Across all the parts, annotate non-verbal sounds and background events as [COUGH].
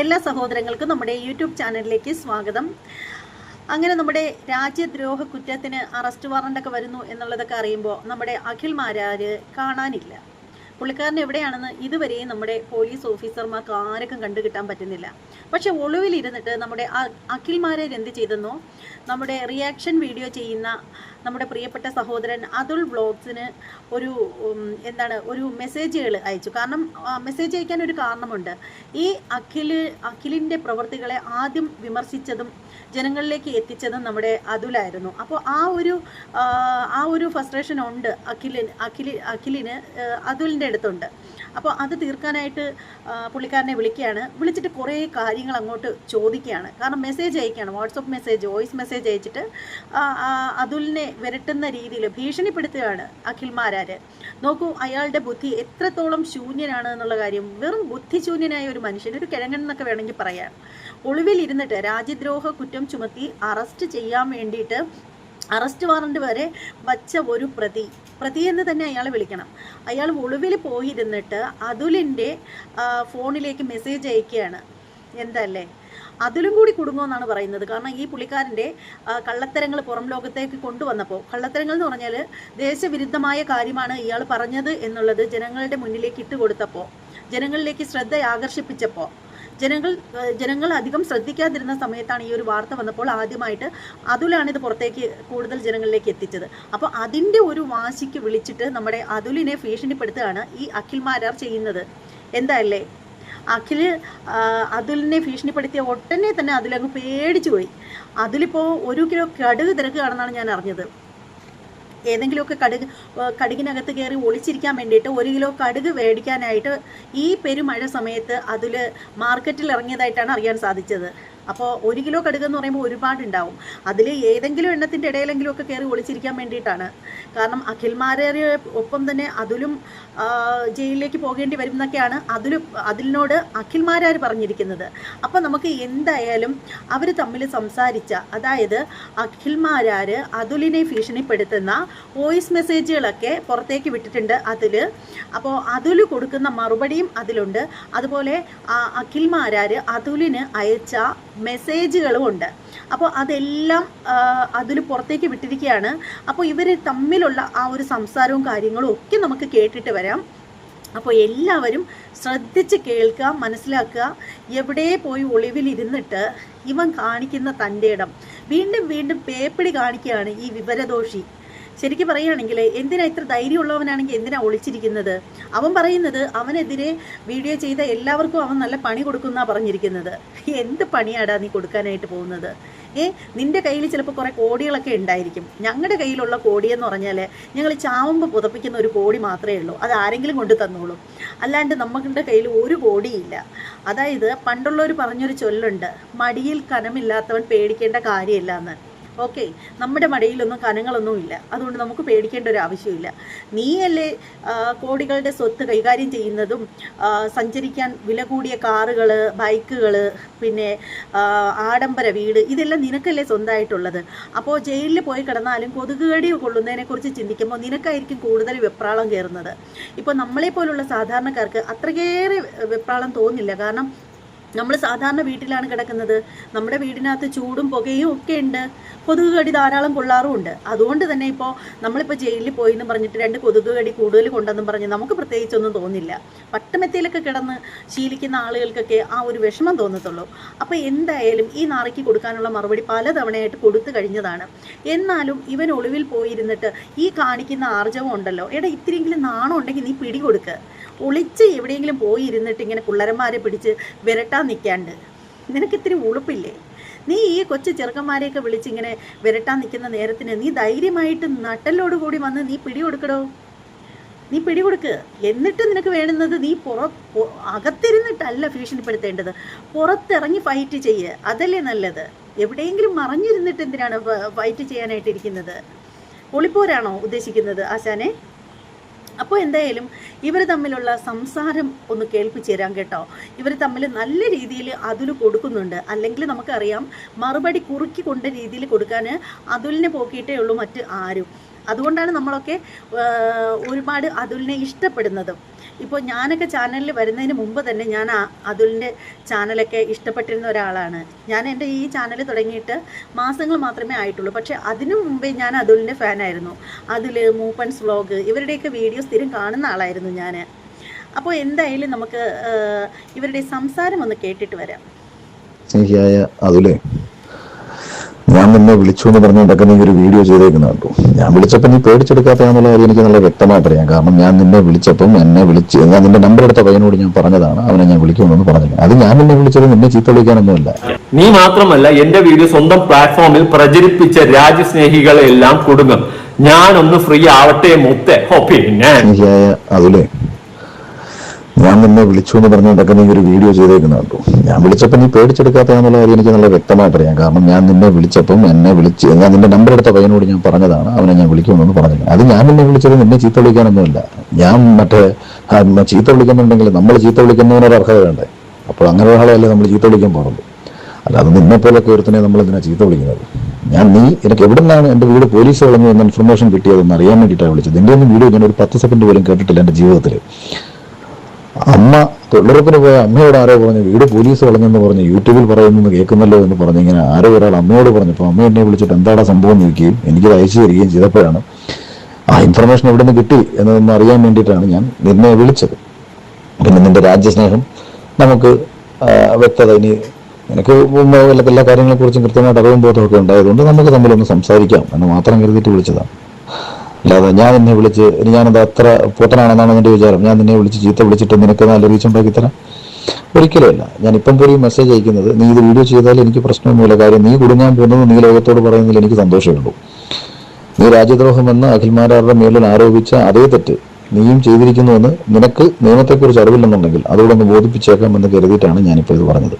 എല്ലാ സഹോദരങ്ങൾക്കും നമ്മുടെ യൂട്യൂബ് ചാനലിലേക്ക് സ്വാഗതം. അങ്ങനെ നമ്മുടെ രാജ്യദ്രോഹ കുറ്റത്തിന് അറസ്റ്റ് വാറണ്ടൊക്കെ വരുന്നു എന്നുള്ളതൊക്കെ അറിയുമ്പോൾ നമ്മുടെ അഖിൽ മാരാര് കാണാനില്ല. പുള്ളിക്കാരൻ എവിടെയാണെന്ന് ഇതുവരെയും നമ്മുടെ പോലീസ് ഓഫീസർമാർക്ക് ആരൊക്കെ കണ്ടു കിട്ടാൻ പറ്റുന്നില്ല. പക്ഷെ ഒളിവിലിരുന്നിട്ട് നമ്മുടെ അഖിൽ അഖിൽമാരർ എന്ത് ചെയ്തെന്നോ നമ്മുടെ റിയാക്ഷൻ വീഡിയോ ചെയ്യുന്ന നമ്മുടെ പ്രിയപ്പെട്ട സഹോദരൻ അതുൽ വ്ളോഗ്സിന് ഒരു എന്താണ് ഒരു മെസ്സേജുകൾ അയച്ചു. കാരണം മെസ്സേജ് അയക്കാൻ ഒരു കാരണമുണ്ട്. ഈ അഖിൽ അഖിലിന്റെ പ്രവൃത്തികളെ ആദ്യം വിമർശിച്ചതും ജനങ്ങളിലേക്ക് എത്തിച്ചതും നമ്മുടെ അതുലായിരുന്നു. അപ്പോൾ ആ ഒരു ആ, ഒരു ഫ്രസ്ട്രേഷൻ ഉണ്ട് അഖിലിന് അഖിലി അഖിലിന് അതുലിന്റെ അടുത്തുണ്ട്. അപ്പോൾ അത് തീർക്കാനായിട്ട് പുള്ളിക്കാരനെ വിളിക്കുകയാണ്. വിളിച്ചിട്ട് കുറേ കാര്യങ്ങൾ അങ്ങോട്ട് ചോദിക്കുകയാണ്. കാരണം മെസ്സേജ് അയക്കുകയാണ്. വാട്സപ്പ് മെസ്സേജ് വോയിസ് മെസ്സേജ് അയച്ചിട്ട് അതുലിനെ വിരട്ടുന്ന രീതിയിൽ ഭീഷണിപ്പെടുത്തുകയാണ് അഖിൽ മാരാര്. നോക്കൂ അയാളുടെ ബുദ്ധി എത്രത്തോളം ശൂന്യനാണ് എന്നുള്ള കാര്യം. വെറും ബുദ്ധിശൂന്യനായ ഒരു മനുഷ്യൻ ഒരു കിഴങ്ങൻ എന്നൊക്കെ വേണമെങ്കിൽ പറയാം. ഒളിവിൽ ഇരുന്നിട്ട് രാജ്യദ്രോഹ കുറ്റം ചുമത്തി അറസ്റ്റ് ചെയ്യാൻ വേണ്ടിയിട്ട് അറസ്റ്റ് വാറണ്ട് വരെ വച്ച ഒരു പ്രതി. പ്രതി എന്ന് തന്നെ അയാളെ വിളിക്കണം. അയാൾ ഒളിവിൽ പോയിരുന്നിട്ട് അതുലിന്റെ ഫോണിലേക്ക് മെസ്സേജ് അയക്കുകയാണ്. എന്തല്ലേ? അതിലും കൂടി കുടുങ്ങുമെന്നാണ് പറയുന്നത്. കാരണം ഈ പുള്ളിക്കാരന്റെ കള്ളത്തരങ്ങൾ പുറം ലോകത്തേക്ക് കൊണ്ടുവന്നപ്പോൾ കള്ളത്തരങ്ങൾ എന്ന് പറഞ്ഞാൽ ദേശവിരുദ്ധമായ കാര്യമാണ് ഇയാൾ പറഞ്ഞത് എന്നുള്ളത് ജനങ്ങളുടെ മുന്നിലേക്ക് ഇട്ടുകൊടുത്തപ്പോൾ ജനങ്ങളിലേക്ക് ശ്രദ്ധ ആകർഷിപ്പിച്ചപ്പോൾ ജനങ്ങൾ ജനങ്ങൾ അധികം ശ്രദ്ധിക്കാതിരുന്ന സമയത്താണ് ഈ ഒരു വാർത്ത വന്നപ്പോൾ ആദ്യമായിട്ട് അതുലാണ് ഇത് പുറത്തേക്ക് കൂടുതൽ ജനങ്ങളിലേക്ക് എത്തിച്ചത്. അപ്പോൾ അതിന്റെ ഒരു വാശിക്ക് വിളിച്ചിട്ട് നമ്മുടെ അതുലിനെ ഭീഷണിപ്പെടുത്തുകയാണ് ഈ അഖിൽമാരാർ ചെയ്യുന്നത്. എന്താ അല്ലേ? അഖിൽ അതിലിനെ ഭീഷണിപ്പെടുത്തിയ ഒട്ടനെ തന്നെ അതിലങ്ങ് പേടിച്ചു പോയി. അതിലിപ്പോൾ ഒരു കിലോ കടുക് തിരക്കുകയാണെന്നാണ് ഞാൻ അറിഞ്ഞത്. ഏതെങ്കിലുമൊക്കെ കടുക് കടുകിനകത്ത് കയറി ഒളിച്ചിരിക്കാൻ വേണ്ടിയിട്ട് ഒരു കിലോ കടുക് മേടിക്കാനായിട്ട് ഈ പെരുമഴ സമയത്ത് അതിൽ മാർക്കറ്റിൽ ഇറങ്ങിയതായിട്ടാണ് അറിയാൻ സാധിച്ചത്. അപ്പോൾ ഒരു കിലോ കടുക് എന്ന് പറയുമ്പോൾ ഒരുപാടുണ്ടാവും. അതിൽ ഏതെങ്കിലും എണ്ണത്തിന്റെ ഇടയിലെങ്കിലും ഒക്കെ കയറി ഒളിച്ചിരിക്കാൻ വേണ്ടിയിട്ടാണ്. കാരണം അഖിൽമാരെ ഒപ്പം തന്നെ അതിലും ജയിലിലേക്ക് പോകേണ്ടി വരും എന്നൊക്കെയാണ് അതിലും അതിലിനോട് അഖിൽമാരാർ പറഞ്ഞിരിക്കുന്നത്. അപ്പോൾ നമുക്ക് എന്തായാലും അവർ തമ്മിൽ സംസാരിച്ച അതായത് അഖിൽമാരാർ അതുലിനെ ഭീഷണിപ്പെടുത്തുന്ന വോയിസ് മെസ്സേജുകളൊക്കെ പുറത്തേക്ക് വിട്ടിട്ടുണ്ട് അതിൽ അപ്പോൾ അതുൽ കൊടുക്കുന്ന മറുപടിയും അതിലുണ്ട്. അതുപോലെ അഖിൽമാരാർ അതുലിന് അയച്ച മെസ്സേജുകളും ഉണ്ട്. അപ്പോൾ അതെല്ലാം അതിൽ പുറത്തേക്ക് വിട്ടിരിക്കുകയാണ്. അപ്പോൾ ഇവർ തമ്മിലുള്ള ആ ഒരു സംസാരവും കാര്യങ്ങളും ഒക്കെ നമുക്ക് കേട്ടിട്ട് വരാം. അപ്പോൾ എല്ലാവരും ശ്രദ്ധിച്ച് കേൾക്കുക മനസ്സിലാക്കുക. എവിടെ പോയി ഒളിവിലിരുന്നിട്ട് ഇവൻ കാണിക്കുന്ന തന്റെ ഇടം. വീണ്ടും വീണ്ടും പേപ്പിടി കാണിക്കുകയാണ് ഈ വിവരദോഷി. ശരിക്കും പറയുകയാണെങ്കിൽ എന്തിനാ ഇത്ര ധൈര്യമുള്ളവനാണെങ്കിൽ എന്തിനാ ഒളിച്ചിരിക്കുന്നത്? അവൻ പറയുന്നത് അവനെതിരെ വീഡിയോ ചെയ്ത എല്ലാവർക്കും അവൻ നല്ല പണി കൊടുക്കുന്ന പറഞ്ഞിരിക്കുന്നത്. എന്ത് പണിയാടാ നീ കൊടുക്കാനായിട്ട് പോകുന്നത്? ഏ നിന്റെ കയ്യിൽ ചിലപ്പോൾ കുറേ കോടികളൊക്കെ ഉണ്ടായിരിക്കും. ഞങ്ങളുടെ കയ്യിലുള്ള കോടിയെന്ന് പറഞ്ഞാൽ ഞങ്ങൾ ചാവുമ്പോൾ പുതപ്പിക്കുന്ന ഒരു കോടി മാത്രമേ ഉള്ളൂ. അത് ആരെങ്കിലും കൊണ്ട് തന്നോളൂ. അല്ലാണ്ട് നമ്മുടെ കയ്യിൽ ഒരു കോടിയില്ല. അതായത് പണ്ടുള്ളവർ പറഞ്ഞൊരു ചൊല്ലുണ്ട് മടിയിൽ കനമില്ലാത്തവൻ പേടിക്കേണ്ട കാര്യമില്ല എന്ന് ഓക്കെ നമ്മുടെ മടിയിലൊന്നും കനങ്ങളൊന്നും ഇല്ല. അതുകൊണ്ട് നമുക്ക് പേടിക്കേണ്ട ഒരു ആവശ്യമില്ല നീയല്ലേ കോടികളുടെ സ്വത്ത് കൈകാര്യം ചെയ്യുന്നതും സഞ്ചരിക്കാൻ വില കൂടിയ കാറുകൾ ബൈക്കുകൾ പിന്നെ ആഡംബര വീട് ഇതെല്ലാം നിനക്കല്ലേ സ്വന്തമായിട്ടുള്ളത് അപ്പോൾ ജയിലിൽ പോയി കിടന്നാലും കൊതുകുകടി കൊള്ളുന്നതിനെക്കുറിച്ച് ചിന്തിക്കുമ്പോൾ നിനക്കായിരിക്കും കൂടുതൽ വെപ്രാളം കയറുന്നത്. ഇപ്പോൾ നമ്മളെ പോലുള്ള സാധാരണക്കാർക്ക് അത്രയേറെ വെപ്രാളം തോന്നില്ല. കാരണം നമ്മൾ സാധാരണ വീട്ടിലാണ് കിടക്കുന്നത്. നമ്മുടെ വീടിനകത്ത് ചൂടും പുകയും ഒക്കെ ഉണ്ട്. കൊതുക് കടി ധാരാളം കൊള്ളാറുമുണ്ട് അതുകൊണ്ട് തന്നെ ഇപ്പോൾ നമ്മളിപ്പോൾ ജയിലിൽ പോയി എന്ന് പറഞ്ഞിട്ട് രണ്ട് കൊതുക് കടി കൂടുതൽ കൊണ്ടെന്നും പറഞ്ഞ് നമുക്ക് പ്രത്യേകിച്ചൊന്നും തോന്നില്ല. പട്ടമെത്തയിലൊക്കെ കിടന്ന് ശീലിക്കുന്ന ആളുകൾക്കൊക്കെ ആ ഒരു വിഷമം തോന്നത്തുള്ളൂ. അപ്പോൾ എന്തായാലും ഈ നാറയ്ക്ക് കൊടുക്കാനുള്ള മറുപടി പലതവണയായിട്ട് കൊടുത്തു കഴിഞ്ഞതാണ്. എന്നാലും ഇവൻ ഒളിവിൽ പോയിരുന്നിട്ട് ഈ കാണിക്കുന്ന ആർജവം ഉണ്ടല്ലോ. എടാ ഇത്തിരിയെങ്കിലും നാണം ഉണ്ടെങ്കിൽ നീ പിടി കൊടുക്ക് ഒളിച്ച് എവിടെയെങ്കിലും പോയി ഇരുന്നിട്ട് ഇങ്ങനെ പിള്ളേരന്മാരെ പിടിച്ച് വിരട്ടാൻ നിൽക്കാണ്ട് നിനക്ക് ഇത്തിരി ഉളുപ്പില്ലേ? നീ ഈ കൊച്ചു ചെറുക്കന്മാരെയൊക്കെ വിളിച്ചിങ്ങനെ വിരട്ടാൻ നിൽക്കുന്ന നേരത്തിന് നീ ധൈര്യമായിട്ട് നട്ടലോട് കൂടി വന്ന് നീ പിടി കൊടുക്കടോ നീ പിടികൊടുക്ക്. എന്നിട്ട് നിനക്ക് വേണ്ടുന്നത് നീ പുറ അകത്തിരുന്നിട്ടല്ല ഭീഷണിപ്പെടുത്തേണ്ടത്. പുറത്തിറങ്ങി ഫൈറ്റ് ചെയ്യുക അതല്ലേ നല്ലത്. എവിടെയെങ്കിലും മറഞ്ഞിരുന്നിട്ട് എന്തിനാണ് ഫൈറ്റ് ചെയ്യാനായിട്ടിരിക്കുന്നത്? ഒളിപ്പോരാണോ ഉദ്ദേശിക്കുന്നത് ആശാനെ? അപ്പോൾ എന്തായാലും ഇവർ തമ്മിലുള്ള സംസാരം ഒന്ന് കേൾപ്പിച്ചു തരാം കേട്ടോ. ഇവർ തമ്മിൽ നല്ല രീതിയിൽ അതിൽ കൊടുക്കുന്നുണ്ട്. അല്ലെങ്കിൽ നമുക്കറിയാം മറുപടി കുറുക്കി കൊണ്ട രീതിയിൽ കൊടുക്കാൻ അതുലിനെ പോക്കിയിട്ടേ ഉള്ളൂ മറ്റ് ആരും. അതുകൊണ്ടാണ് നമ്മളൊക്കെ ഒരുപാട് അതുലിനെ ഇഷ്ടപ്പെടുന്നതും. ഇപ്പോൾ ഞാനൊക്കെ ചാനലിൽ വരുന്നതിന് മുമ്പ് തന്നെ ഞാൻ അതുലിന്റെ ചാനലൊക്കെ ഇഷ്ടപ്പെട്ടിരുന്ന ഒരാളാണ്. ഞാൻ എന്റെ ഈ ചാനൽ തുടങ്ങിയിട്ട് മാസങ്ങൾ മാത്രമേ ആയിട്ടുള്ളൂ. പക്ഷേ അതിനു മുമ്പേ ഞാൻ അതുലിന്റെ ഫാനായിരുന്നു. അതിൽ മൂപ്പൻസ് വ്ളോഗ് ഇവരുടെയൊക്കെ വീഡിയോ സ്ഥിരം കാണുന്ന ആളായിരുന്നു ഞാൻ അപ്പോൾ എന്തായാലും നമുക്ക് ഇവരുടെ സംസാരം ഒന്ന് കേട്ടിട്ട് വരാം. അതുലേ. ഞാൻ നിന്നെ വിളിച്ചു എന്ന് പറഞ്ഞുകൊണ്ടൊക്കെ നീ ഒരു വീഡിയോ ചെയ്തേക്കുന്ന കേട്ടോ ഞാൻ വിളിച്ചപ്പോൾ നീ പേടിച്ചെടുക്കാത്തയാന്നുള്ള കാര്യം എനിക്ക് നല്ല വ്യക്തമായിട്ട് അറിയാം. കാരണം ഞാൻ നിന്നെ വിളിച്ചപ്പം എന്നെ വിളിച്ച് ഞാൻ നിന്റെ നമ്പർ എടുത്ത പയ്യനോട് ഞാൻ പറഞ്ഞതാണ്. അവനെ ഞാൻ വിളിക്കുമെന്ന് പറഞ്ഞത് അത് ഞാൻ നിന്നെ വിളിച്ചത് നിന്നെ ചീത്ത വിളിക്കാനൊന്നുമില്ല. നീ മാത്രമല്ല എന്റെ വീഡിയോ സ്വന്തം പ്ലാറ്റ്ഫോമിൽ പ്രചരിപ്പിച്ച രാജ്യസ്നേഹികളെല്ലാം കുടുങ്ങും. ഞാനൊന്ന് ഫ്രീ ആവട്ടെ മുത്തേ. പിന്നെ. അതുലേ ഞാൻ നിന്നെ വിളിച്ചു എന്ന് പറഞ്ഞുകൊണ്ടൊക്കെ നീ ഒരു വീഡിയോ ചെയ്തേക്കുന്ന കേട്ടോ ഞാൻ വിളിച്ചപ്പോൾ നീ പേടിച്ചെടുക്കാത്തതാന്നുള്ള കാര്യം എനിക്ക് നല്ല വ്യക്തമായിട്ട് അറിയാം കാരണം ഞാൻ നിന്നെ വിളിച്ചപ്പം എന്നെ വിളിച്ച് ഞാൻ നിന്റെ നമ്പർ എടുത്ത പയ്യനോട് ഞാൻ പറഞ്ഞതാണ്. അവനെ ഞാൻ വിളിക്കുമെന്ന് പറഞ്ഞില്ല. അത് ഞാൻ നിന്നെ വിളിച്ചത് നിന്നെ ചീത്ത വിളിക്കാനൊന്നുമില്ല. ഞാൻ മറ്റേ ചീത്ത വിളിക്കുന്നുണ്ടെങ്കിൽ നമ്മൾ ചീത്ത വിളിക്കുന്നതിനൊരു അർഹത വേണ്ടേ? അപ്പോൾ അങ്ങനെ ഒരാളെയല്ലേ നമ്മൾ ചീത്ത വിളിക്കാൻ പോകുള്ളൂ അല്ലാതെ നിന്നെ പോലെ ഒരുത്തനെ നമ്മൾ ഇതിനെ ചീത്ത വിളിക്കുന്നത്? ഞാൻ നീ എനിക്ക് എവിടെ നിന്നാണ് എന്റെ വീട് പോലീസ് കളഞ്ഞു എന്ന ഇൻഫർമേഷൻ കിട്ടിയതെന്ന് അറിയാൻ വേണ്ടിയിട്ടാണ് വിളിച്ചത്. നിന്റെ ഒന്നും വീഡിയോ ഞാൻ ഒരു പത്ത് സെക്കൻഡ് പോലും കേട്ടിട്ടില്ല എന്റെ ജീവിതത്തിൽ അമ്മ തൊഴിലുറപ്പിന് പോയ അമ്മയോട് ആരോ പറഞ്ഞു വീട് പോലീസ് കളഞ്ഞെന്ന് പറഞ്ഞു യൂട്യൂബിൽ പറയുന്നു കേൾക്കുന്നല്ലോ എന്ന് പറഞ്ഞു ഇങ്ങനെ ആരോ ഒരാൾ അമ്മയോട് പറഞ്ഞപ്പോൾ അമ്മ എന്നെ വിളിച്ചിട്ട് എന്താടാ സംഭവം എന്ന് ചോദിക്കുകയും എനിക്കത് അയച്ചു തരികയും ചെയ്തപ്പോഴാണ് ആ ഇൻഫർമേഷൻ എവിടെ നിന്ന് കിട്ടി എന്നതൊന്ന് അറിയാൻ വേണ്ടിയിട്ടാണ് ഞാൻ നിന്നെ വിളിച്ചത്. പിന്നെ നിന്റെ രാജ്യസ്നേഹം നമുക്ക് വ്യക്തത ഇനി എനിക്ക് എല്ലാ കാര്യങ്ങളെക്കുറിച്ചും കൃത്യമായിട്ട് അറിവും ബോധമൊക്കെ ഉണ്ടായതുകൊണ്ട് നമുക്ക് തമ്മിലൊന്ന് സംസാരിക്കാം എന്ന് മാത്രം കരുതിയിട്ട് വിളിച്ചതാണ്. അല്ലാതെ ഞാൻ എന്നെ വിളിച്ച് ഞാനത് അത്ര പൊട്ടനാണെന്നാണ് എന്റെ വിചാരം? ഞാൻ നിന്നെ വിളിച്ച് ചീത്ത വിളിച്ചിട്ട് നിനക്ക് നല്ല റീച്ച് ഉണ്ടാക്കി തരാം? ഒരിക്കലുമല്ല ഞാൻ ഇപ്പം പോലും മെസ്സേജ് അയക്കുന്നത് നീ ഇത് വീഡിയോ ചെയ്താൽ എനിക്ക് പ്രശ്നമൊന്നുമില്ല. കാര്യം നീ കുടുങ്ങാൻ പോകുന്നത് നീ ലോകത്തോട് പറയുന്നതിൽ എനിക്ക് സന്തോഷമേ ഉള്ളൂ. നീ രാജ്യദ്രോഹമെന്ന് അഖിൽമാരാരുടെ മേലിൽ ആരോപിച്ച അതേ തെറ്റ് നീയും ചെയ്തിരിക്കുന്നുവെന്ന് നിനക്ക് നിയമത്തെക്കുറിച്ച് അറിവില്ലെന്നുണ്ടെങ്കിൽ അതോടൊന്ന് ബോധിപ്പിച്ചേക്കാം എന്ന് കരുതിയിട്ടാണ് ഞാനിപ്പോൾ ഇത് പറഞ്ഞത്.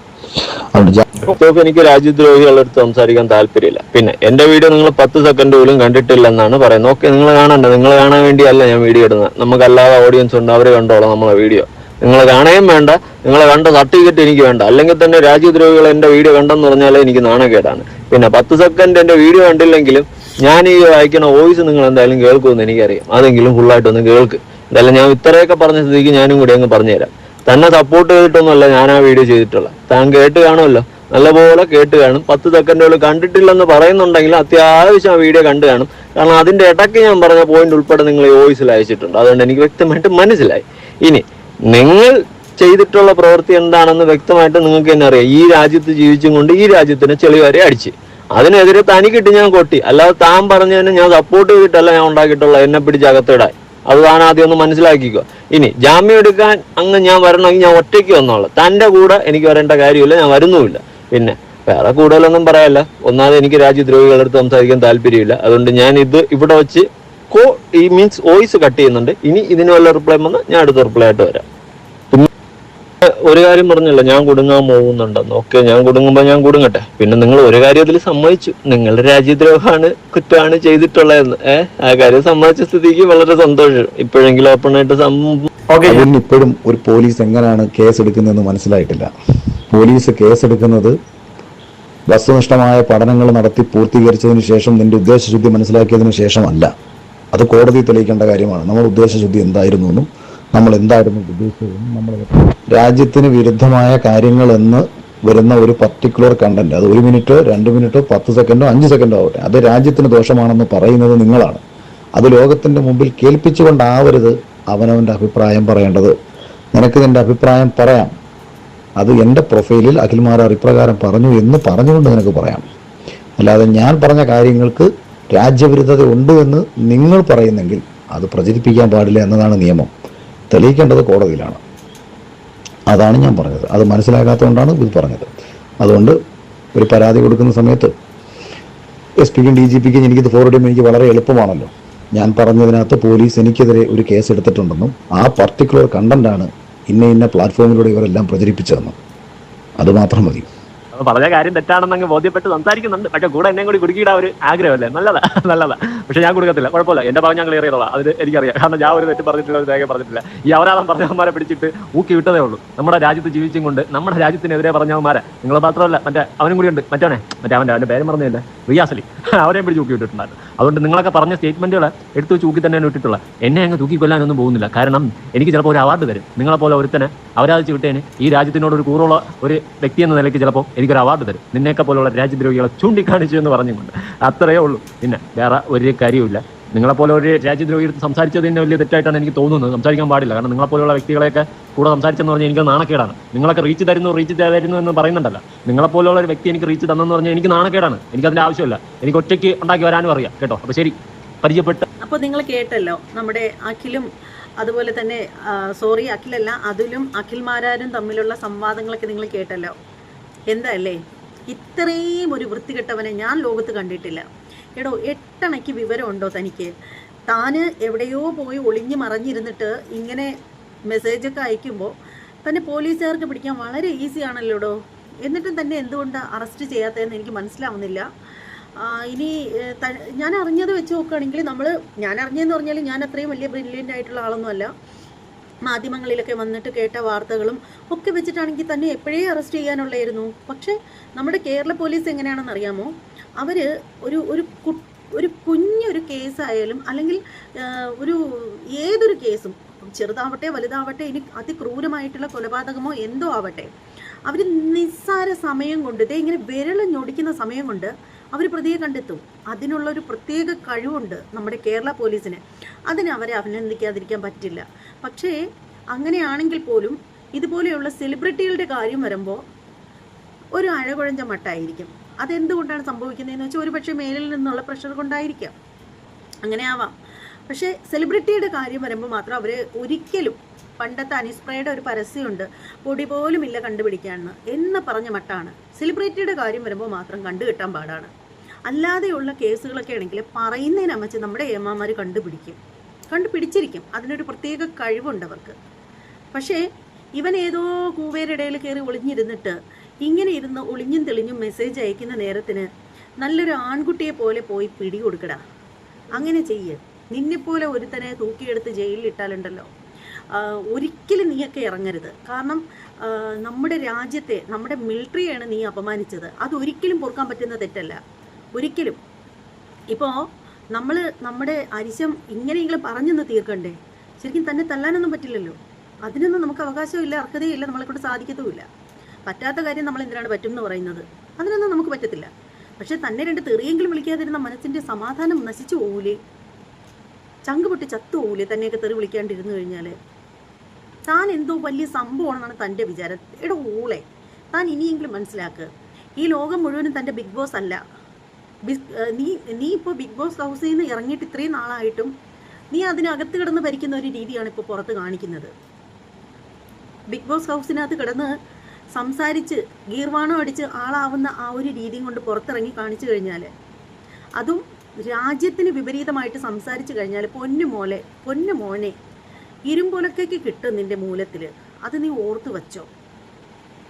അതുകൊണ്ട് ഇപ്പൊ എനിക്ക് രാജ്യദ്രോഹികളുടെ അടുത്ത് സംസാരിക്കാൻ താല്പര്യമില്ല. പിന്നെ എന്റെ വീഡിയോ നിങ്ങൾ പത്ത് സെക്കൻഡ് പോലും കണ്ടിട്ടില്ലെന്നാണ് പറയുന്നത്. ഓക്കെ നിങ്ങൾ കാണണ്ട? നിങ്ങൾ കാണാൻ വേണ്ടിയല്ല ഞാൻ വീഡിയോ ഇടുന്നത്. നമുക്കല്ലാതെ ഓഡിയൻസ് ഉണ്ട് അവരെ കണ്ടോളാം നമ്മളെ വീഡിയോ. നിങ്ങൾ കാണുകയും വേണ്ട നിങ്ങളെ കണ്ട സർട്ടിഫിക്കറ്റ് എനിക്ക് വേണ്ട. അല്ലെങ്കിൽ തന്നെ രാജ്യദ്രോഹികൾ എന്റെ വീഡിയോ കണ്ടെന്ന് പറഞ്ഞാൽ എനിക്ക് നാണക്കേടാണ്. പിന്നെ പത്ത് സെക്കൻഡ് എന്റെ വീഡിയോ കണ്ടില്ലെങ്കിലും ഞാൻ ഈ വായിക്കുന്ന വോയിസ് നിങ്ങൾ എന്തായാലും കേൾക്കുമെന്ന് എനിക്കറിയാം. അതെങ്കിലും ഫുള്ളായിട്ടൊന്ന് കേൾക്ക്. എന്തായാലും ഞാൻ ഇത്രയൊക്കെ പറഞ്ഞ സ്ഥിതിക്ക് ഞാനും കൂടി അങ്ങ് പറഞ്ഞുതരാം. തന്നെ സപ്പോർട്ട് ചെയ്തിട്ടൊന്നുമല്ല ഞാൻ ആ വീഡിയോ ചെയ്തിട്ടുള്ളത്. താൻ കേട്ട് കാണുമല്ലോ. നല്ലപോലെ കേട്ട് കാണും. പത്ത് സെക്കൻഡുകൾ കണ്ടിട്ടില്ലെന്ന് പറയുന്നുണ്ടെങ്കിൽ അത്യാവശ്യം ആ വീഡിയോ കണ്ടു കാണും. കാരണം അതിന്റെ ഇടയ്ക്ക് ഞാൻ പറഞ്ഞ പോയിന്റ് ഉൾപ്പെടെ നിങ്ങൾ വോയിസിൽ അയച്ചിട്ടുണ്ട്. അതുകൊണ്ട് എനിക്ക് വ്യക്തമായിട്ട് മനസ്സിലായി. ഇനി നിങ്ങൾ ചെയ്തിട്ടുള്ള പ്രവൃത്തി എന്താണെന്ന് വ്യക്തമായിട്ട് നിങ്ങൾക്ക് തന്നെ അറിയാം. ഈ രാജ്യത്ത് ജീവിച്ചും കൊണ്ട് ഈ രാജ്യത്തിന് ചെളി വരെ അടിച്ച്. അതിനെതിരെ തനിക്കിട്ട് ഞാൻ കൊട്ടി. അല്ലാതെ താൻ പറഞ്ഞതിന് ഞാൻ സപ്പോർട്ട് ചെയ്തിട്ടല്ല ഞാൻ ഉണ്ടാക്കിയിട്ടുള്ള എന്നെ പിടിച്ച് അകത്തിടാൻ. അത് താൻ ആദ്യം ഒന്ന് മനസ്സിലാക്കിക്കോ. ഇനി ജാമ്യം എടുക്കാൻ അങ്ങ് ഞാൻ വരണമെങ്കിൽ ഞാൻ ഒറ്റയ്ക്ക് വന്നോളാം. തന്റെ കൂടെ എനിക്ക് വരേണ്ട കാര്യമില്ല. ഞാൻ വരുന്നുമില്ല. പിന്നെ വേറെ കൂടുതലൊന്നും പറയാല്ല. ഒന്നാമത് എനിക്ക് രാജ്യദ്രോഹികളുടെ അടുത്ത് സംസാരിക്കാൻ താല്പര്യമില്ല. അതുകൊണ്ട് ഞാൻ ഇത് ഇവിടെ വെച്ച് കോ ഈ മീൻസ് വോയിസ് കട്ട് ചെയ്യുന്നുണ്ട്. ഇനി ഇതിന് വല്ല റിപ്ലൈ വന്നാൽ ഞാൻ അടുത്ത റിപ്ലൈ ആയിട്ട് വരാം. പിന്നെ ഒരു കാര്യം പറഞ്ഞല്ലോ ഞാൻ കുടുങ്ങാൻ പോകുന്നുണ്ടെന്ന്. ഓക്കെ ഞാൻ കുടുങ്ങുമ്പോൾ ഞാൻ കുടുങ്ങട്ടെ. പിന്നെ നിങ്ങൾ ഒരു കാര്യം അതിൽ സമ്മതിച്ചു. നിങ്ങളുടെ രാജ്യദ്രോഹമാണ് കുറ്റമാണ് ചെയ്തിട്ടുള്ളതെന്ന്. ഏഹ് ആ കാര്യം സമ്മതിച്ച സ്ഥിതിക്ക് വളരെ സന്തോഷം. ഇപ്പോഴെങ്കിലും ഓപ്പൺ ആയിട്ട് ഇപ്പോഴും ഒരു പോലീസ് എങ്ങനെയാണ് കേസ് എടുക്കുന്നതെന്ന് മനസ്സിലായിട്ടില്ല. പോലീസ് കേസെടുക്കുന്നത് വസ്തുനിഷ്ഠമായ പഠനങ്ങൾ നടത്തി പൂർത്തീകരിച്ചതിന് ശേഷം നിന്റെ ഉദ്ദേശശുദ്ധി മനസ്സിലാക്കിയതിന് ശേഷമല്ല. അത് കോടതി തെളിയിക്കേണ്ട കാര്യമാണ്. നമ്മൾ ഉദ്ദേശശുദ്ധി എന്തായിരുന്നു എന്നും നമ്മൾ എന്തായിരുന്നു ഉദ്ദേശിച്ചതെന്നും നമ്മൾ രാജ്യത്തിന് വിരുദ്ധമായ കാര്യങ്ങൾ എന്ന് വരുന്ന ഒരു പർട്ടിക്കുലർ കണ്ടന്റ് അത് ഒരു മിനിറ്റോ രണ്ട് മിനിറ്റോ പത്ത് സെക്കൻഡോ അഞ്ച് സെക്കൻഡോ ആവട്ടെ. അത് രാജ്യത്തിന് ദോഷമാണെന്ന് പറയുന്നത് നിങ്ങളാണ്. അത് ലോകത്തിന്റെ മുമ്പിൽ കേൾപ്പിച്ചുകൊണ്ടാവരുത് അവനവന്റെ അഭിപ്രായം പറയേണ്ടത്. നിനക്ക് നിന്റെ അഭിപ്രായം പറയാം. അത് എന്റെ പ്രൊഫൈലിൽ അഖിൽമാരാർ ഇപ്രകാരം പറഞ്ഞു എന്ന് പറഞ്ഞുകൊണ്ട് നിനക്ക് പറയാം. അല്ലാതെ ഞാൻ പറഞ്ഞ കാര്യങ്ങൾക്ക് രാജ്യവിരുദ്ധത ഉണ്ട് എന്ന് നിങ്ങൾ പറയുന്നെങ്കിൽ അത് പ്രചരിപ്പിക്കാൻ പാടില്ല എന്നതാണ് നിയമം. തെളിയിക്കേണ്ടത് കോടതിയിലാണ്. അതാണ് ഞാൻ പറഞ്ഞത്. അത് മനസ്സിലാകാത്തതുകൊണ്ടാണ് ഇത് പറഞ്ഞത്. അതുകൊണ്ട് ഒരു പരാതി കൊടുക്കുന്ന സമയത്ത് എസ് പിക്കും ഡി ജി പിക്കും എനിക്കിത് ഫോർവേഡ് ചെയ്യുമ്പോൾ എനിക്ക് വളരെ എളുപ്പമാണല്ലോ. ഞാൻ പറഞ്ഞതിനകത്ത് പോലീസ് എനിക്കെതിരെ ഒരു കേസ് എടുത്തിട്ടുണ്ടെന്നും ആ പർട്ടിക്കുലർ കണ്ടന്റാണ് ഇന്ന ഇന്ന പ്ലാറ്റ്ഫോമിലൂടെ ഇവരെല്ലാം പ്രചരിപ്പിച്ചതെന്നും അത് മാത്രം മതി. പറഞ്ഞ കാര്യം തെറ്റാണെന്ന് അങ്ങ് ബോധ്യപ്പെട്ട് സംസാരിക്കുന്നുണ്ട്. പക്ഷെ കൂടെ എന്നെ കൂടി കുടുക്കിയിടാൻ ഒരു ആഗ്രഹമല്ലേ? നല്ലതാ നല്ലതാ. പക്ഷെ ഞാൻ കൊടുക്കത്തില്ല. കുഴപ്പമില്ല. എന്റെ ഭാഗം ക്ലിയർ ചെയ്തോളാം. അത് എനിക്കറിയാം. കാരണം ഞാൻ ഒരു തെറ്റ് പറഞ്ഞിട്ടില്ല ഒരു രേഖ പറഞ്ഞിട്ടില്ല. ഈ അവരാളം പറഞ്ഞവന്മാരെ പിടിച്ചിട്ട് ഊക്കി വിട്ടതേ ഉള്ളൂ. നമ്മുടെ രാജ്യത്ത് ജീവിച്ചും കൊണ്ട് നമ്മുടെ രാജ്യത്തിനെതിരെ പറഞ്ഞവന്മാരെ. നിങ്ങൾ മാത്രമല്ല മറ്റേ അവനും കൂടി ഉണ്ട്. മറ്റവനെ? മറ്റേ അവന്റെ അവന്റെ പേര് പറഞ്ഞില്ല റിയാസലി. [LAUGHS] അവരെയും പിടിച്ച് തൂക്കി വിട്ടിട്ടുണ്ടായിരുന്നു. അതുകൊണ്ട് നിങ്ങളൊക്കെ പറഞ്ഞ സ്റ്റേറ്റ്മെന്റുകൾ എടുത്തു ചൂക്കി തന്നെ തന്നെയാണ് വിട്ടിട്ടുള്ളത് എന്നെ അങ്ങ് തൂക്കി കൊല്ലാനൊന്നും പോകുന്നില്ല. കാരണം എനിക്ക് ചിലപ്പോൾ ഒരു അവാർഡ് തരും. നിങ്ങളെപ്പോലെ ഒരുത്തനെ അവരാധിച്ച് വിട്ടേന് ഈ രാജ്യത്തിനോട് ഒരു കൂറുള്ള ഒരു വ്യക്തി എന്ന നിലയ്ക്ക് ചിലപ്പോൾ എനിക്കൊരു അവാർഡ് തരും. നിന്നെയൊക്കെ പോലുള്ള രാജ്യദ്രോഹികളെ ചൂണ്ടിക്കാണിച്ചു എന്ന് പറഞ്ഞുകൊണ്ട്. അത്രയേ ഉള്ളൂ. പിന്നെ വേറെ ഒരു കാര്യവുമില്ല. നിങ്ങളെപ്പോലെ ഒരു രാജ്യദ്രോഹി എടുത്ത് സംസാരിച്ചത് തന്നെ വലിയ തെറ്റായിട്ടാണ് എനിക്ക് തോന്നുന്നത്. സംസാരിക്കാൻ പാടില്ല. കാരണം നിങ്ങളെപ്പോലെയുള്ള വ്യക്തികളെയൊക്കെ കൂടെ സംസാരിച്ചെന്ന് പറഞ്ഞാൽ എനിക്ക് നാണക്കേടാണ്. നിങ്ങളൊക്കെ റീച്ച് തരുന്നു റീച്ച് തരുന്നു എന്ന് പറയുന്നുണ്ടല്ല. നിങ്ങളെപ്പോലെയുള്ള ഒരു വ്യക്തി എനിക്ക് റീച്ച് തന്നെന്ന് പറഞ്ഞാൽ എനിക്ക് നാണക്കേടാണ്. എനിക്ക് അതിന്റെ ആവശ്യമില്ല. എനിക്ക് ഒറ്റയ്ക്ക് ഉണ്ടാക്കി വരാനും അറിയാം. കേട്ടോ. അപ്പോൾ ശരി. പരിചയപ്പെട്ട്. അപ്പോൾ നിങ്ങൾ കേട്ടല്ലോ നമ്മുടെ അഖിലും അതുപോലെ തന്നെ സോറി അഖിലല്ല അതിലും അഖിൽ മാരാരും തമ്മിലുള്ള സംവാദങ്ങളൊക്കെ നിങ്ങൾ കേട്ടല്ലോ. എന്താ അല്ലേ? ഇത്രയും ഒരു വൃത്തികെട്ടവനെ ഞാൻ ലോകത്ത് കണ്ടിട്ടില്ല. എടോ എട്ടണയ്ക്ക് വിവരമുണ്ടോ തനിക്ക്? താന് എവിടെയോ പോയി ഒളിഞ്ഞു മറഞ്ഞിരുന്നിട്ട് ഇങ്ങനെ മെസ്സേജൊക്കെ അയക്കുമ്പോൾ തന്നെ പോലീസുകാർക്ക് പിടിക്കാൻ വളരെ ഈസി ആണല്ലോടോ? എന്നിട്ടും തന്നെ എന്തുകൊണ്ട് അറസ്റ്റ് ചെയ്യാത്തതെന്ന് എനിക്ക് മനസ്സിലാവുന്നില്ല. ഇനി ഞാൻ അറിഞ്ഞത് വെച്ച് നോക്കുകയാണെങ്കിൽ നമ്മൾ ഞാൻ അറിഞ്ഞതെന്ന് പറഞ്ഞാൽ ഞാൻ അത്രയും വലിയ ബ്രില്യന്റ് ആയിട്ടുള്ള ആളൊന്നുമല്ല. മാധ്യമങ്ങളിലൊക്കെ വന്നിട്ട് കേട്ട വാർത്തകളും ഒക്കെ വെച്ചിട്ടാണെങ്കിൽ തന്നെ എപ്പോഴേ അറസ്റ്റ് ചെയ്യാനുള്ളായിരുന്നു. പക്ഷേ നമ്മുടെ കേരള പോലീസ് എങ്ങനെയാണെന്ന് അറിയാമോ? അവർ ഒരു ഒരു ഒരു കുഞ്ഞൊരു കേസായാലും അല്ലെങ്കിൽ ഒരു ഏതൊരു കേസും ചെറുതാവട്ടെ വലുതാവട്ടെ ഇനി അതിക്രൂരമായിട്ടുള്ള കൊലപാതകമോ എന്തോ ആവട്ടെ അവർ നിസ്സാര സമയം കൊണ്ട് ഇതേ ഇങ്ങനെ വിരൽ ഞൊടിക്കുന്ന സമയം കൊണ്ട് അവർ പ്രതിയെ കണ്ടെത്തും. അതിനുള്ള ഒരു പ്രത്യേക കഴിവുണ്ട് നമ്മുടെ കേരള പോലീസിന്. അതിന് അവരെ അഭിനന്ദിക്കാതിരിക്കാൻ പറ്റില്ല. പക്ഷേ അങ്ങനെയാണെങ്കിൽ പോലും ഇതുപോലെയുള്ള സെലിബ്രിറ്റികളുടെ കാര്യം വരുമ്പോൾ ഒരു അഴകുഴഞ്ഞ മട്ടായിരിക്കും. അതെന്തുകൊണ്ടാണ് സംഭവിക്കുന്നതെന്ന് വെച്ചാൽ ഒരു പക്ഷേ മേലിൽ നിന്നുള്ള പ്രഷർ കൊണ്ടായിരിക്കാം. അങ്ങനെ ആവാം പക്ഷേ സെലിബ്രിറ്റിയുടെ കാര്യം വരുമ്പോൾ മാത്രം അവർ ഒരിക്കലും പണ്ടത്തെ അനിസ്പ്രയുടെ ഒരു പരസ്യമുണ്ട് പൊടി പോലും ഇല്ല കണ്ടുപിടിക്കാണെന്ന് എന്ന് പറഞ്ഞ മട്ടാണ്. സെലിബ്രിറ്റിയുടെ കാര്യം വരുമ്പോൾ മാത്രം കണ്ടു കിട്ടാൻ പാടാണ്. അല്ലാതെയുള്ള കേസുകളൊക്കെ ആണെങ്കിൽ പറയുന്നതിനമച്ച് നമ്മുടെ ഏമാമാർ കണ്ടുപിടിക്കും. കണ്ടുപിടിച്ചിരിക്കും. അതിനൊരു പ്രത്യേക കഴിവുണ്ട് അവർക്ക്. പക്ഷേ ഇവൻ ഏതോ കൂവേരിടയിൽ കയറി ഒളിഞ്ഞിരുന്നിട്ട് ഇങ്ങനെ ഇരുന്ന് ഒളിഞ്ഞും തെളിഞ്ഞും മെസ്സേജ് അയക്കുന്ന നേരത്തിന് നല്ലൊരു ആൺകുട്ടിയെ പോലെ പോയി പിടി കൊടുക്കടാ അങ്ങനെ ചെയ്യ്. നിന്നെപ്പോലെ ഒരുത്തനെ തൂക്കിയെടുത്ത് ആഹ് ഒരിക്കലും നീയൊക്കെ ഇറങ്ങരുത്. കാരണം നമ്മുടെ രാജ്യത്തെ നമ്മുടെ മിലിറ്ററിയാണ് നീ അപമാനിച്ചത്. അതൊരിക്കലും പൊറുക്കാൻ പറ്റുന്ന തെറ്റല്ല. ഒരിക്കലും. ഇപ്പോൾ നമ്മൾ നമ്മുടെ അരിശം ഇങ്ങനെയെങ്കിലും പറഞ്ഞൊന്ന് തീർക്കണ്ടേ? ശരിക്കും തന്നെ തല്ലാനൊന്നും പറ്റില്ലല്ലോ. അതിനൊന്നും നമുക്ക് അവകാശമില്ല അർഹതയില്ല നമ്മളെ കൊണ്ട് സാധിക്കത്തുമില്ല. പറ്റാത്ത കാര്യം നമ്മൾ എന്തിനാണ് പറ്റും എന്ന് പറയുന്നത്? അതിനൊന്നും നമുക്ക് പറ്റത്തില്ല. പക്ഷെ തന്നെ രണ്ട് തെറിയെങ്കിലും വിളിക്കാതിരുന്ന മനസ്സിന്റെ സമാധാനം നശിച്ചു പോകൂലേ ചങ്ക് പൊട്ടി ചത്തു പോകൂലേ തന്നെയൊക്കെ തെറി വിളിക്കാണ്ടിരുന്നു കഴിഞ്ഞാൽ താൻ എന്തോ വലിയ സംഭവമാണെന്നാണ് തന്റെ വിചാരം. എടോ ഊളെ താൻ ഇനിയെങ്കിലും മനസ്സിലാക്കുക ഈ ലോകം മുഴുവനും തന്റെ ബിഗ് ബോസ് അല്ല. നീ നീ ഇപ്പോൾ ബിഗ് ബോസ് ഹൗസിൽ നിന്ന് ഇറങ്ങിയിട്ട് ഇത്രയും നാളായിട്ടും നീ അതിനകത്ത് കിടന്ന് ഭരിക്കുന്ന ഒരു രീതിയാണ് ഇപ്പോൾ പുറത്ത് കാണിക്കുന്നത്. ബിഗ് ബോസ് ഹൗസിനകത്ത് കിടന്ന് സംസാരിച്ച് ഗീർവാണം അടിച്ച് ആളാവുന്ന ആ ഒരു രീതിയും കൊണ്ട് പുറത്തിറങ്ങി കാണിച്ചു കഴിഞ്ഞാൽ അതും രാജ്യത്തിന് വിപരീതമായിട്ട് സംസാരിച്ചു കഴിഞ്ഞാൽ പൊന്നു മോലെ പൊന്നു മോനെ. ഇരുമ്പൊലക്കയ്ക്ക് കിട്ടും നിന്റെ മൂലത്തിൽ അത് നീ ഓർത്തു വച്ചോ.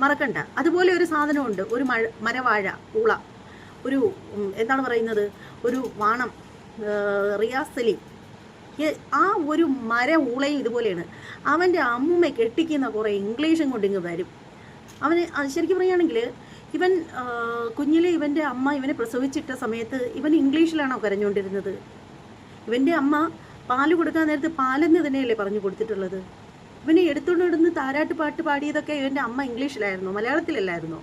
മറക്കണ്ട. അതുപോലെ ഒരു സാധനമുണ്ട്. ഒരു മഴ മരവാഴ പൂള ഒരു എന്താണ് പറയുന്നത്? ഒരു വാണം റിയാസലി. റിയാസ് സലീം ആ ഒരു മര ഊളയും ഇതുപോലെയാണ്. അവന്റെ അമ്മൂമ്മ കെട്ടിക്കുന്ന കുറേ ഇംഗ്ലീഷും കൊണ്ട് ഇങ്ങ് വരും. അവന് ശരിക്കും പറയുകയാണെങ്കിൽ ഇവൻ കുഞ്ഞിലെ ഇവന്റെ അമ്മ ഇവനെ പ്രസവിച്ചിട്ട സമയത്ത് ഇവൻ ഇംഗ്ലീഷിലാണോ കരഞ്ഞുകൊണ്ടിരുന്നത് ഇവന്റെ അമ്മ പാൽ കൊടുക്കാൻ നേരത്ത് പാലെന്ന് തന്നെയല്ലേ പറഞ്ഞു കൊടുത്തിട്ടുള്ളത്? ഇവനെ എടുത്തുകൊണ്ട് ഇടുന്ന് താരാട്ട് പാട്ട് പാടിയതൊക്കെ ഇവന്റെ അമ്മ ഇംഗ്ലീഷിലായിരുന്നു മലയാളത്തിലല്ലായിരുന്നോ?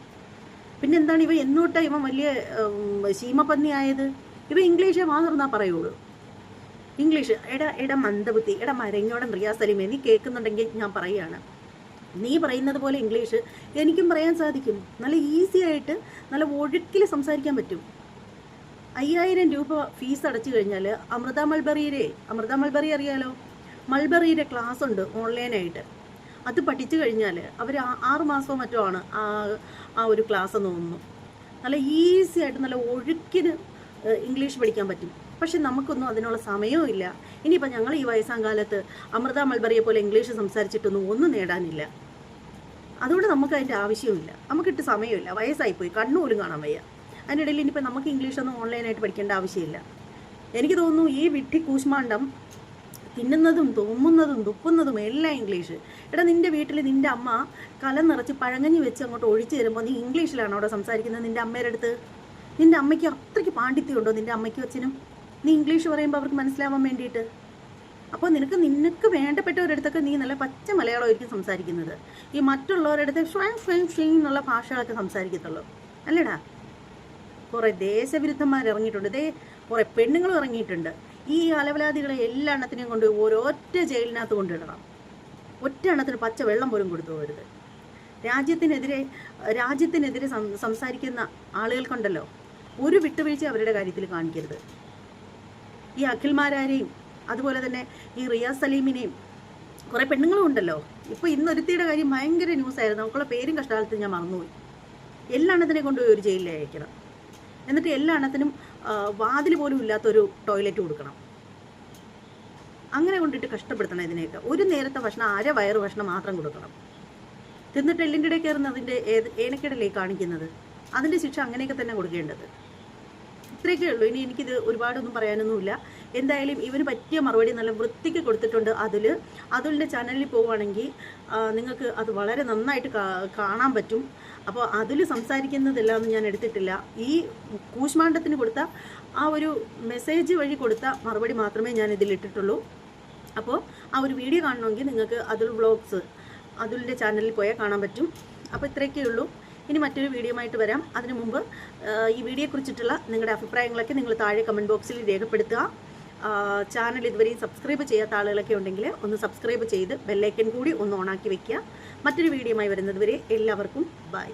പിന്നെ എന്താണ് ഇവ എന്നോട്ടാ ഇവൻ വലിയ ശീമപ്പന്നി ആയത്? ഇവ ഇംഗ്ലീഷേ മാത്രം പറയുള്ളൂ. ഇംഗ്ലീഷ് എടാ എടാ മന്ദബുദ്ധി എടാ മരങ്ങോടൻ റിയാസ് സലീമേ നീ കേൾക്കുന്നുണ്ടെങ്കിൽ ഞാൻ പറയുകയാണ് നീ പറയുന്നത് പോലെ ഇംഗ്ലീഷ് എനിക്കും പറയാൻ സാധിക്കും. നല്ല ഈസി ആയിട്ട് നല്ല ഒഴുക്കിൽ സംസാരിക്കാൻ പറ്റും. അയ്യായിരം രൂപ ഫീസ് അടച്ചു കഴിഞ്ഞാൽ അമൃത മൾബറിയിലെ അമൃത മൾബറി അറിയാലോ? മൾബറിയുടെ ക്ലാസ് ഉണ്ട് ഓൺലൈനായിട്ട് അത് പഠിച്ചു കഴിഞ്ഞാൽ അവർ ആറ് മാസമോ മറ്റോ ആണ് ആ ഒരു ക്ലാസ് എന്ന് തോന്നുന്നു. നല്ല ഈസി ആയിട്ട് നല്ല ഒഴുക്കിന് ഇംഗ്ലീഷ് പഠിക്കാൻ പറ്റും. പക്ഷെ നമുക്കൊന്നും അതിനുള്ള സമയവും ഇല്ല. ഇനിയിപ്പോൾ ഞങ്ങൾ ഈ വയസ്സാം കാലത്ത് അമൃത മൾബറിയെ പോലെ ഇംഗ്ലീഷ് സംസാരിച്ചിട്ടൊന്നും ഒന്നും നേടാനില്ല. അതുകൊണ്ട് നമുക്ക് അതിന്റെ ആവശ്യമില്ല നമുക്കിട്ട് സമയമില്ല. വയസ്സായിപ്പോയി. കണ്ണുപോലും കാണാൻ വയ്യ. അതിനിടയിൽ ഇനിയിപ്പോൾ നമുക്ക് ഇംഗ്ലീഷൊന്നും ഓൺലൈനായിട്ട് പഠിക്കേണ്ട ആവശ്യമില്ല. എനിക്ക് തോന്നുന്നു ഈ വിട്ടി കൂശ്മാണ്ടം തിന്നുന്നതും തുമ്മുന്നതും തുപ്പുന്നതും എല്ലാം ഇംഗ്ലീഷ് എടാ നിന്റെ വീട്ടിൽ നിന്റെ അമ്മ കല നിറച്ച് പഴങ്ങഞ്ഞി വെച്ച് അങ്ങോട്ട് ഒഴിച്ചു തരുമ്പോൾ നീ ഇംഗ്ലീഷിലാണ് അവിടെ സംസാരിക്കുന്നത് നിന്റെ അമ്മയുടെ അടുത്ത്? നിന്റെ അമ്മയ്ക്ക് അത്രയ്ക്ക് പാണ്ഡിത്യമുണ്ടോ നിന്റെ അമ്മയ്ക്കും അച്ഛനും? നീ ഇംഗ്ലീഷ് പറയുമ്പോൾ അവർക്ക് മനസ്സിലാവാൻ വേണ്ടിയിട്ട്. അപ്പോൾ നിനക്ക് നിനക്ക് വേണ്ടപ്പെട്ടവരടുത്തൊക്കെ നീ നല്ല പച്ച മലയാളമായിരിക്കും സംസാരിക്കുന്നത്. ഈ മറ്റുള്ളവരുടെ അടുത്ത് ഷ്വാങ് ഷ്വാങ് ഷ്വീങ് എന്നുള്ള ഭാഷകളൊക്കെ സംസാരിക്കത്തുള്ളൂ. അല്ലേടാ? കുറേ ദേശവിരുദ്ധന്മാർ ഇറങ്ങിയിട്ടുണ്ട്. ദേ കുറേ പെണ്ണുങ്ങളും ഇറങ്ങിയിട്ടുണ്ട്. ഈ അലവലാദികളെ എല്ലാ എണ്ണത്തിനെയും കൊണ്ട് ഓരോറ്റ ജയിലിനകത്ത് കൊണ്ടിടണം ഒറ്റ എണ്ണത്തിന് പച്ച വെള്ളം പോലും കൊടുത്തു പോകരുത്. രാജ്യത്തിനെതിരെ രാജ്യത്തിനെതിരെ സംസാരിക്കുന്ന ആളുകൾക്കുണ്ടല്ലോ ഒരു വിട്ടുവീഴ്ച അവരുടെ കാര്യത്തിൽ കാണിക്കരുത്. ഈ അഖിൽമാരാരെയും അതുപോലെ തന്നെ ഈ റിയാസ് സലീമിനെയും കുറേ പെണ്ണുങ്ങളും ഉണ്ടല്ലോ. ഇപ്പോൾ ഇന്നൊരുത്തിയുടെ കാര്യം ഭയങ്കര ന്യൂസായിരുന്നു. അവൾക്കുള്ള പേരും കഷ്ടകാലത്ത് ഞാൻ മറന്നുപോയി. എല്ലാ എണ്ണത്തിനെ കൊണ്ടുപോയി ഒരു ജയിലിൽ അയക്കണം എന്നിട്ട് എല്ലാ എണ്ണത്തിനും വാതിൽ പോലും ഇല്ലാത്തൊരു ടോയ്ലറ്റ് കൊടുക്കണം. അങ്ങനെ കൊണ്ടിട്ട് കഷ്ടപ്പെടുത്തണം ഇതിനെയൊക്കെ. ഒരു നേരത്തെ ഭക്ഷണം അര വയറ് ഭക്ഷണം മാത്രം കൊടുക്കണം. തിന്നിട്ട് എല്ലിന്റെ ഇടയിൽ കയറുന്ന അതിന്റെ ഏത് ഏനക്കിടലേ കാണിക്കുന്നത്? അതിന്റെ ശിക്ഷ അങ്ങനെയൊക്കെ തന്നെ കൊടുക്കേണ്ടത്. ഇത്രയൊക്കെ ഉള്ളൂ. ഇനി എനിക്കിത് ഒരുപാടൊന്നും പറയാനൊന്നുമില്ല. എന്തായാലും ഇവന് പറ്റിയ മറുപടി നല്ല വൃത്തിക്ക് കൊടുത്തിട്ടുണ്ട് അതിൽ അതുലിന്റെ ചാനലിൽ പോവുകയാണെങ്കിൽ നിങ്ങൾക്ക് അത് വളരെ നന്നായിട്ട് കാണാൻ പറ്റും. അപ്പോൾ അതിൽ സംസാരിക്കുന്നതെല്ലാം ഒന്നും ഞാൻ എടുത്തിട്ടില്ല. ഈ കൂശ്മാണ്ഡത്തിന് കൊടുത്ത ആ ഒരു മെസ്സേജ് വഴി കൊടുത്ത മറുപടി മാത്രമേ ഞാൻ ഇതിൽ ഇട്ടിട്ടുള്ളൂ. അപ്പോൾ ആ ഒരു വീഡിയോ കാണണമെങ്കിൽ നിങ്ങൾക്ക് അതുൽ വ്ളോഗ്സ് അതുലിന്റെ ചാനലിൽ പോയാൽ കാണാൻ പറ്റും. അപ്പോൾ ഇത്രയൊക്കെ ഉള്ളൂ. ഇനി മറ്റൊരു വീഡിയോ ആയിട്ട് വരാം. അതിനു മുമ്പ് ഈ വീഡിയോയെക്കുറിച്ചിട്ടുള്ള നിങ്ങളുടെ അഭിപ്രായങ്ങളൊക്കെ നിങ്ങൾ താഴെ കമന്റ് ബോക്സിൽ രേഖപ്പെടുത്തുക. ചാനൽ ഇതുവരെയും സബ്സ്ക്രൈബ് ചെയ്യാത്ത ആളുകളൊക്കെ ഉണ്ടെങ്കിൽ ഒന്ന് സബ്സ്ക്രൈബ് ചെയ്ത് ബെല്ലൈക്കൻ കൂടി ഒന്ന് ഓണാക്കി വെക്കുക. മറ്റൊരു വീഡിയോയുമായി വരുന്നതുവരെ എല്ലാവർക്കും ബൈ